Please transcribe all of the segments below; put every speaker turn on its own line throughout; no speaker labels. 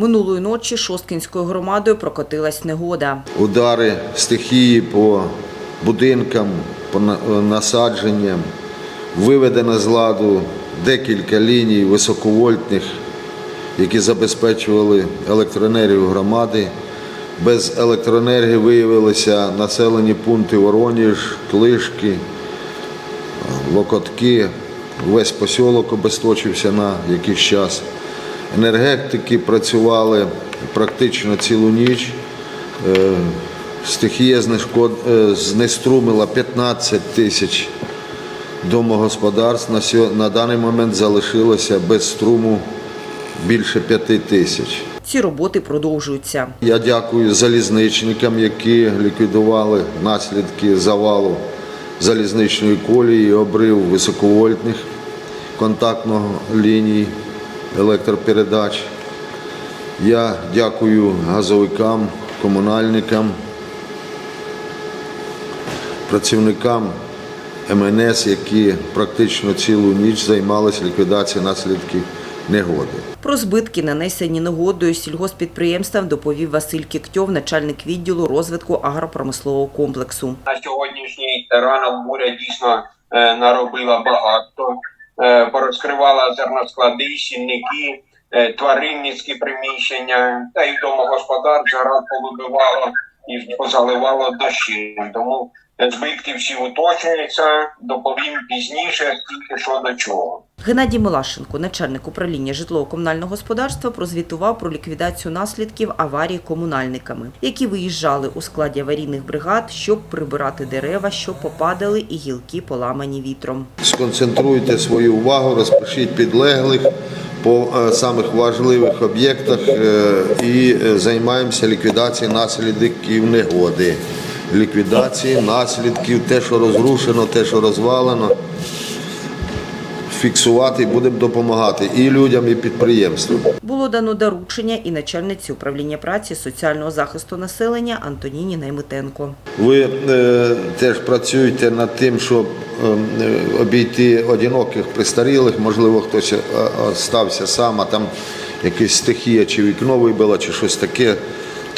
Минулої ночі Шосткінською громадою прокотилась негода.
удари стихії по будинкам, по насадженням, виведено з ладу декілька ліній високовольтних, які забезпечували електроенергію громади. Без електроенергії виявилися населені пункти Вороніж, Клишки, Локотки. Весь посілок обесточився на якийсь час. Енергетики працювали практично цілу ніч. Е, Стихія е, знеструмила 15 тисяч домогосподарств. На, даний момент залишилося без струму більше 5 тисяч.
Ці роботи продовжуються.
Я дякую залізничникам, які ліквідували наслідки завалу залізничної колії, і обрив високовольтних контактних ліній електропередач. Я дякую газовикам, комунальникам, працівникам МНС, які практично цілу ніч займалися ліквідацією наслідків негоди.
Про збитки, нанесені негодою сільгоспідприємствам, доповів Василь Кіктьов, начальник відділу розвитку агропромислового комплексу.
на сьогоднішній ранок буря дійсно е, наробила багато, порозкривала зерносклади, сінники, е, тваринницькі приміщення, та й домогосподарств зараз полубивало і позаливало дощі. Тому е, збитки всі уточнюються, доповім пізніше, тільки що до чого.
Геннадій Милашенко, начальник управління житлово-комунального господарства, прозвітував про ліквідацію наслідків аварії комунальниками, які виїжджали у складі аварійних бригад, щоб прибирати дерева, що попадали, і гілки поламані вітром.
Сконцентруйте свою увагу, розпишіть підлеглих по е, самих важливих об'єктах е, і е, займаємося ліквідацією наслідків негоди. Ліквідації наслідків, те, що розрушено, те, що розвалено. Фіксувати і будемо допомагати і людям, і підприємствам.
Було дано доручення і начальниці управління праці соціального захисту населення Антоніні Наймитенко.
Ви е, теж працюєте над тим, щоб е, е, обійти одиноких престарілих, можливо, хтось е, е, стався сам, а там якась стихія, чи вікно вибило, чи щось таке,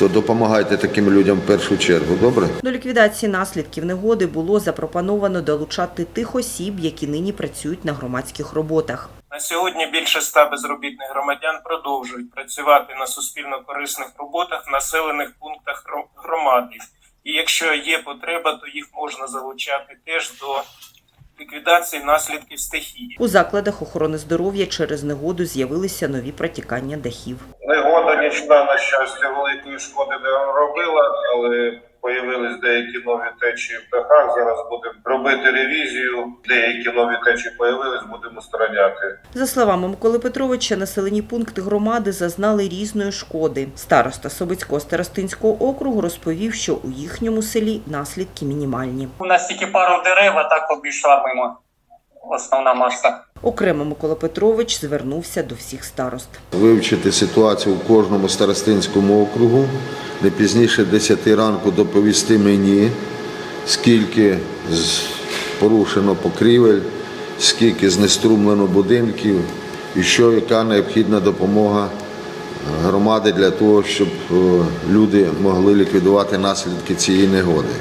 то допомагайте таким людям в першу чергу. Добре?
До ліквідації наслідків негоди було запропоновано долучати тих осіб, які нині працюють на громадських роботах.
На сьогодні більше ста безробітних громадян продовжують працювати на суспільно корисних роботах в населених пунктах громади. І якщо є потреба, то їх можна залучати теж до ліквідації наслідків стихії.
У закладах охорони здоров'я через негоду з'явилися нові протікання дахів.
Негода нічна, на щастя, великої шкоди не робила, але появились деякі нові течії в дахах. Зараз будемо робити ревізію. Деякі нові течії появились, будемо стороняти.
За словами Миколи Петровича, населені пункти громади зазнали різної шкоди. Староста Собицького старостинського округу розповів, що у їхньому селі наслідки мінімальні.
У нас тільки пару дерев, а так обійшла мимо основна маса.
Окремо Микола Петрович звернувся до всіх старост.
Вивчити ситуацію в кожному старостинському округу, не пізніше 10 ранку доповісти мені, скільки порушено покрівель, скільки знеструмлено будинків і що яка необхідна допомога громади для того, щоб е, люди могли ліквідувати наслідки цієї негоди.